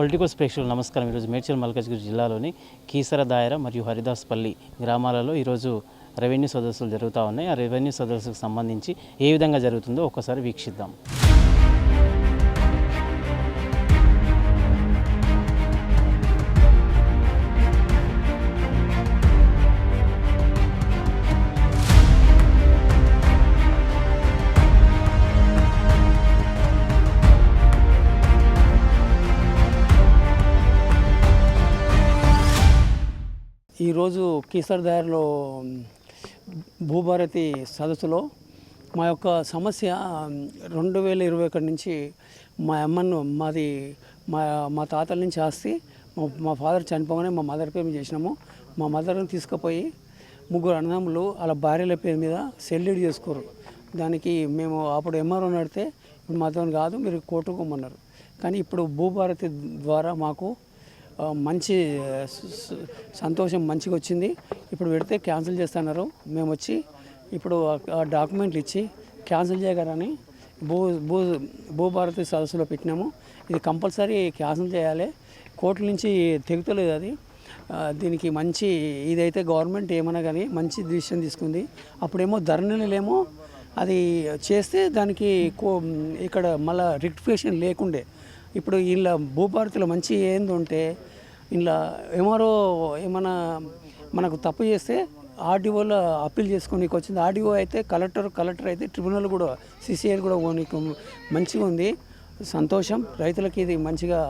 Politicals ప్రేక్షకులు నమస్కారం. ఈరోజు మేడ్చల్ మల్కాజ్గిరి జిల్లాలోని కీసర దాయర మరియు హరిదాస్పల్లి గ్రామాలలో ఈరోజు రెవెన్యూ సదస్సులు జరుగుతూ ఉన్నాయి. ఆ రెవెన్యూ సదస్సుకు సంబంధించి ఏ విధంగా జరుగుతుందో ఒకసారి వీక్షిద్దాం. ఈరోజు కీసర్ దారిలో భూభారతి సదస్సులో మా యొక్క సమస్య రెండు వేల ఇరవై ఒకటి నుంచి మా అమ్మను మాది మా మా తాతల నుంచి ఆస్తి మా మా ఫాదర్ చనిపోగానే మా మదర్ పేరు చేసినాము. మా మదర్ని తీసుకుపోయి ముగ్గురు అన్నదమ్ములు అలా భార్యల పేరు మీద సెల్యూడ్ చేసుకోరు. దానికి మేము అప్పుడు ఎంఆర్ఓ నడితే ఇప్పుడు మాతో కాదు మీరు కోర్టుకోమన్నారు కానీ ఇప్పుడు భూభారతి ద్వారా మాకు మంచి సంతోషం మంచిగా వచ్చింది. ఇప్పుడు పెడితే క్యాన్సిల్ చేస్తున్నారు. మేము వచ్చి ఇప్పుడు ఆ- డాక్యుమెంట్లు ఇచ్చి క్యాన్సిల్ చేయగలని భూ భూ భూభారతి సదస్సులో పెట్టినాము. ఇది కంపల్సరీ క్యాన్సిల్ చేయాలి. కోర్టు నుంచి తెగుతలేదు అది. దీనికి మంచి ఇదైతే గవర్నమెంట్ ఏమన్నా కానీ మంచి డిసిషన్ తీసుకుంది. అప్పుడేమో ధరణిలేమో అది చేస్తే దానికి కో ఇక్కడ మళ్ళీ రిక్టిఫికేషన్ లేకుండే. ఇప్పుడు వీళ్ళ భూభారతిలో మంచి ఏందంటే ఇలా ఏమారో ఏమైనా మనకు తప్పు చేస్తే ఆర్డీఓలో అప్పీల్ చేసుకోనికి వచ్చింది. ఆర్డీఓ అయితే కలెక్టర్ కలెక్టర్ అయితే ట్రిబ్యునల్ కూడా సిసిఐలు కూడా పోనీకు మంచిగా ఉంది. సంతోషం. రైతులకి ఇది మంచిగా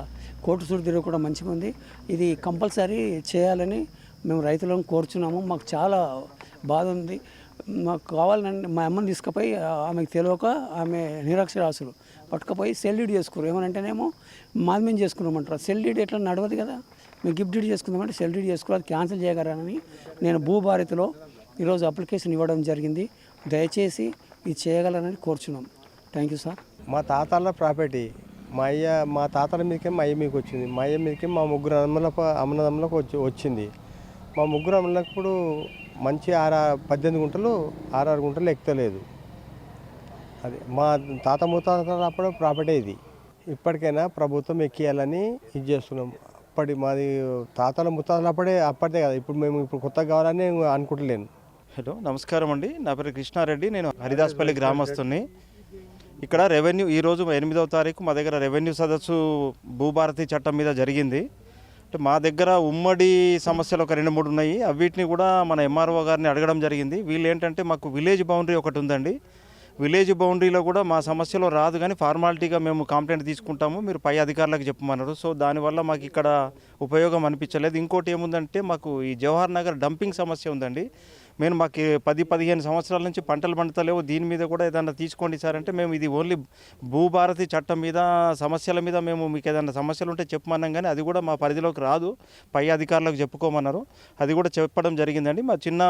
కోర్టు సుడిదిరు కూడా మంచిగా ఉంది. ఇది కంపల్సరీ చేయాలని మేము రైతులను కోరుచున్నాము. మాకు చాలా బాధ ఉంది. మాకు కావాలని మా అమ్మని తీసుకుపోయి ఆమెకు తెలియక ఆమె నిరక్షరాసులు. పట్టుకుపోయి సెల్ డీడ్ చేసుకోరు ఏమనంటేనేమో మాది చేసుకున్నామంటారు. సెల్ డీడ్ ఎట్లా నడవదు కదా? మేము గిఫ్ట్ డీడ్ చేసుకుందామంటే సెల్ డీడ్ అది క్యాన్సిల్ చేయగలరని నేను భూభారతిలో ఈరోజు అప్లికేషన్ ఇవ్వడం జరిగింది. దయచేసి ఇది చేయగలరని కోరుచున్నాం. Thank you sir. మా తాతల ప్రాపర్టీ మా అయ్య మా తాతల మీదకే మా అయ్య మీకు వచ్చింది. మా అయ్య మీదకే మా ముగ్గురు అమ్మల అమ్మనదమ్మలకు వచ్చి వచ్చింది. మా ముగ్గురు అమ్మలప్పుడు మంచి ఆరు పద్దెనిమిది గుంటలు ఆరారు గుంటలు ఎక్కలేదు. అది. మా తాత ముత్తాతల అప్పుడు ప్రాపర్టీ ఇది. ఇప్పటికైనా ప్రభుత్వం ఎక్కియాలని ఇది చేస్తున్నాం. అప్పటి మాది తాతల ముత్తాతలు అప్పుడే అప్పటిదే కదా. ఇప్పుడు మేము ఇప్పుడు కొత్తగా కావాలని అనుకుంటలేను. హలో నమస్కారం అండి. నా పేరు కృష్ణారెడ్డి. నేను హరిదాస్పల్లి గ్రామస్తుని. ఇక్కడ రెవెన్యూ ఈరోజు ఎనిమిదవ తారీఖు మా దగ్గర రెవెన్యూ సదస్సు భూభారతి చట్టం మీద జరిగింది. అంటే మా దగ్గర ఉమ్మడి సమస్యలు ఒక రెండు మూడు ఉన్నాయి. అవిటిని కూడా మన ఎంఆర్ఓ గారిని అడగడం జరిగింది. వీళ్ళు ఏంటంటే మాకు విలేజ్ బౌండరీ ఒకటి ఉందండి. విలేజ్ బౌండరీలో కూడా మా సమస్యలో రాదు కానీ ఫార్మాలిటీగా మేము కంప్లైంట్ తీసుకుంటాము. మీరు పై అధికారులకు చెప్పమన్నారు. సో దానివల్ల మాకు ఇక్కడ ఉపయోగం అనిపించలేదు. ఇంకోటి ఏముందంటే మాకు ఈ జవహర్ నగర్ డంపింగ్ సమస్య ఉందండి. మేము మాకు పది పదిహేను సంవత్సరాల నుంచి పంటలు పండుతలేవు. దీని మీద కూడా ఏదైనా తీసుకోండి సార్ అంటే మేము ఇది ఓన్లీ భూభారతి చట్టం మీద సమస్యల మీద మేము మీకు ఏదైనా సమస్యలు ఉంటే చెప్పమన్నాం కానీ అది కూడా మా పరిధిలోకి రాదు. పై అధికారులకు చెప్పుకోమన్నారు. అది కూడా చెప్పడం జరిగిందండి. మా చిన్న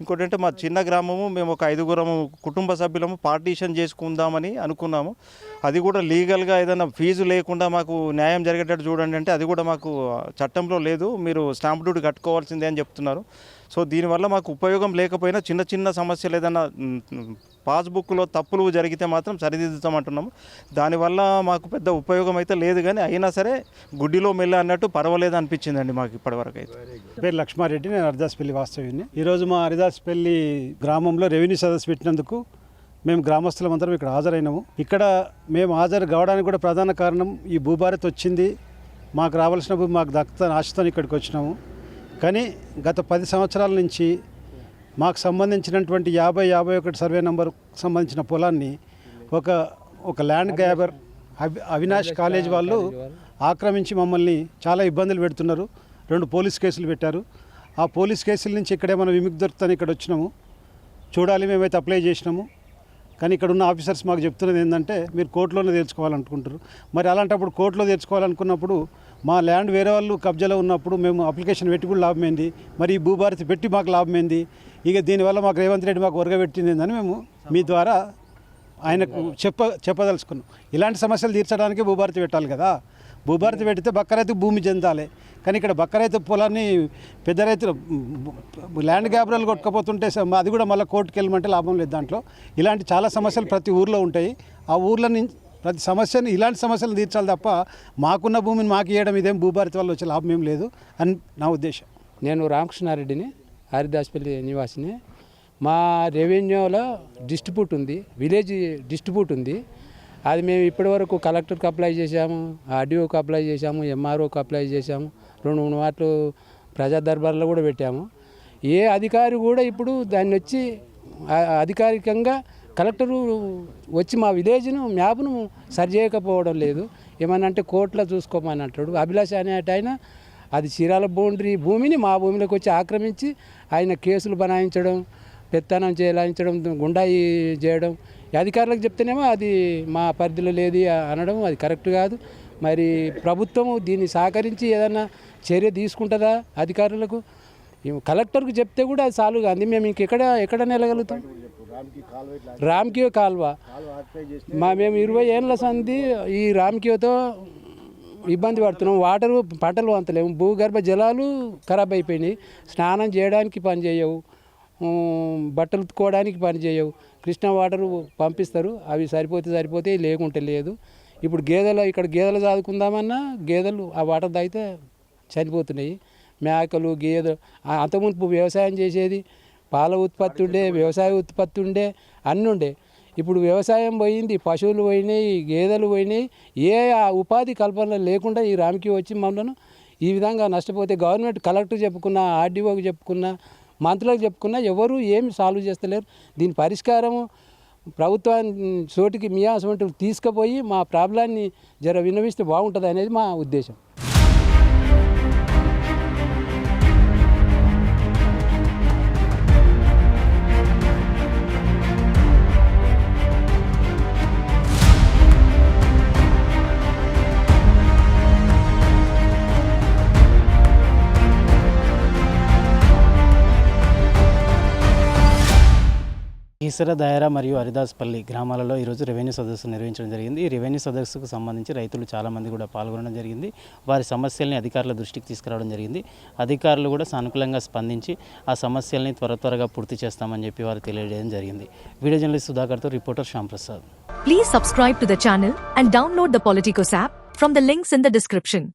ఇంకోటి అంటే మా చిన్న గ్రామము మేము ఒక ఐదుగురము కుటుంబ సభ్యులము పార్టీషన్ చేసుకుందామని అనుకున్నాము. అది కూడా లీగల్గా ఏదైనా ఫీజు లేకుండా మాకు న్యాయం జరిగేటట్టు చూడండి అంటే అది కూడా మాకు చట్టంలో లేదు. మీరు స్టాంప్ డ్యూటీ కట్టుకోవాల్సిందే అని చెప్తున్నారు. సో దీనివల్ల మాకు ఉపయోగం లేకపోయినా చిన్న చిన్న సమస్యలు ఏదైనా పాస్బుక్లో తప్పులు జరిగితే మాత్రం సరిదిద్దుతామంటున్నాము. దానివల్ల మాకు పెద్ద ఉపయోగం అయితే లేదు కానీ అయినా సరే గుడ్డిలో మెల్ల అన్నట్టు పర్వాలేదు అనిపించిందండి మాకు ఇప్పటివరకు అయితే. పేరు లక్ష్మారెడ్డి నేను హరిదాస్పల్లి వాస్తవ్యుని ఈరోజు మా హరిదాస్పల్లి గ్రామంలో రెవెన్యూ సదస్సు పెట్టినందుకు మేము గ్రామస్తులమందరం ఇక్కడ హాజరైనాము. ఇక్కడ మేము హాజరు కావడానికి కూడా ప్రధాన కారణం ఈ భూభారత్ వచ్చింది. మాకు రావాల్సిన భూమి మాకు దక్కుతా ఆశతో ఇక్కడికి వచ్చినాము. కానీ గత పది సంవత్సరాల నుంచి మాకు సంబంధించినటువంటి యాభై యాభై ఒకటి సర్వే నెంబర్ సంబంధించిన పొలాన్ని ఒక ఒక ల్యాండ్ గ్యాబర్ అవి అవినాష్ కాలేజ్ వాళ్ళు ఆక్రమించి మమ్మల్ని చాలా ఇబ్బందులు పెడుతున్నారు. రెండు పోలీస్ కేసులు పెట్టారు. ఆ పోలీస్ కేసుల నుంచి ఇక్కడే మనం విముక్తి దొరుకుతాను ఇక్కడ వచ్చినాము చూడాలి మేమైతే అప్లై చేసినాము. కానీ ఇక్కడ ఉన్న ఆఫీసర్స్ మాకు చెప్తున్నది ఏంటంటే మీరు కోర్టులోనే తెచ్చుకోవాలనుకుంటారు మరి అలాంటప్పుడు కోర్టులో తెచ్చుకోవాలనుకున్నప్పుడు మా ల్యాండ్ వేరే వాళ్ళు కబ్జాలో ఉన్నప్పుడు మేము అప్లికేషన్ పెట్టి కూడా లాభమైంది మరి ఈ భూభారతి పెట్టి మాకు లాభమైంది ఇక దీనివల్ల మాకు రేవంత్ రెడ్డి మాకు ఒరగబెట్టింది అని మేము మీ ద్వారా ఆయనకు చెప్ప చెప్పదలుచుకున్నాం. ఇలాంటి సమస్యలు తీర్చడానికి భూభారతి పెట్టాలి కదా. భూభారతి పెడితే బక్క భూమి చెందాలి. కానీ ఇక్కడ బక్క రైతు పొలాన్ని పెద్ద రైతులు ల్యాండ్ గ్యాబ్రల్ కొట్టుకపోతుంటే అది కూడా మళ్ళీ కోర్టుకు వెళ్ళమంటే లాభం లేదు దాంట్లో. ఇలాంటి చాలా సమస్యలు ప్రతి ఊర్లో ఉంటాయి. ఆ ఊర్ల నుంచి ప్రతి సమస్యను ఇలాంటి సమస్యలు తీర్చాలి తప్ప మాకున్న భూమిని మాకు ఇవ్వడం ఇదేం భూభారతి వల్ల వచ్చే లాభం ఏం లేదు అని నా ఉద్దేశం. నేను రామకృష్ణారెడ్డిని హరిదాస్పల్లి నివాసిని. మా రెవెన్యూలో డిస్ట్రిబ్యూట్ ఉంది విలేజ్ డిస్ట్రిబ్యూట్ ఉంది. అది మేము ఇప్పటివరకు కలెక్టర్కి అప్లై చేశాము ఆర్డీఓకి అప్లై చేశాము ఎంఆర్ఓకి అప్లై చేశాము. రెండు మూడు మాటలు ప్రజా దర్బార్లో కూడా పెట్టాము. ఏ అధికారి కూడా ఇప్పుడు దాన్ని వచ్చి అధికారికంగా కలెక్టరు వచ్చి మా విలేజ్ను మ్యాప్ను సరి చేయకపోవడం లేదు. ఏమన్నా అంటే కోర్టులో చూసుకోమని అంటాడు. అభిలాష్ అనేట ఆయన అది చీరాల బౌండరీ భూమిని మా భూమిలోకి వచ్చి ఆక్రమించి ఆయన కేసులు బనాయించడం పెత్తనం చేయించడం గుండాయి చేయడం అధికారులకు చెప్తేనేమో అది మా పరిధిలో లేదు అనడం అది కరెక్ట్ కాదు. మరి ప్రభుత్వము దీన్ని సహకరించి ఏదైనా చర్య తీసుకుంటుందా అధికారులకు? కలెక్టర్కు చెప్తే కూడా అది చాలు కాదు. మేము ఇంకెక్కడ ఎక్కడ నిలగలుగుతాం? రామ్కియో కాల్వ. మా మేము ఇరవై ఏళ్ళ సంది ఈ రామ్కియోతో ఇబ్బంది పడుతున్నాం. వాటర్ పంటలు అంతలేము. భూగర్భ జలాలు ఖరాబ్ అయిపోయినాయి. స్నానం చేయడానికి పని చేయవు. బట్టలు ఉతుక్కోవడానికి పని చేయవు. కృష్ణా వాటర్ పంపిస్తారు. అవి సరిపోతే సరిపోతే లేకుంటే లేదు. ఇప్పుడు గేదెలు ఇక్కడ గేదెలు చదువుకుందామన్నా గేదెలు ఆ వాటర్ తాగితే చనిపోతున్నాయి. మేకలు గేదెలు అంతకుముందు వ్యవసాయం చేసేది పాల ఉత్పత్తి ఉండే వ్యవసాయ ఉత్పత్తి ఉండే అన్నీ ఉండే. ఇప్పుడు వ్యవసాయం పోయింది పశువులు పోయినాయి గేదెలు పోయినాయి. ఏ ఆ ఉపాధి కల్పన లేకుండా ఈ రామికి వచ్చి మమ్మల్ని ఈ విధంగా నష్టపోతే గవర్నమెంట్ కలెక్టర్ చెప్పుకున్న ఆర్డీఓకి చెప్పుకున్నా మంత్రులకు చెప్పుకున్నా ఎవరు ఏమి సాల్వ్ చేస్తలేరు. దీని పరిష్కారము ప్రభుత్వాన్ని చోటికి మీ అసలు తీసుకుపోయి మా ప్రాబ్లాన్ని జర విన్నవిస్తే బాగుంటుంది అనేది మా ఉద్దేశం. కీసర దాయరా మరియు హరిదాస్పల్లి గ్రామాలలో ఈరోజు రెవెన్యూ సదస్సు నిర్వహించడం జరిగింది. ఈ రెవెన్యూ సదస్సుకు సంబంధించి రైతులు చాలామంది కూడా పాల్గొనడం జరిగింది. వారి సమస్యల్ని అధికారుల దృష్టికి తీసుకురావడం జరిగింది. అధికారులు కూడా సానుకూలంగా స్పందించి ఆ సమస్యల్ని త్వర త్వరగా పూర్తి చేస్తామని చెప్పి వారు తెలియజేయడం జరిగింది. Video journalist సుధాకర్తో reporter Shyamprasad. Please subscribe to the channel and download the Politicos app from the links in the description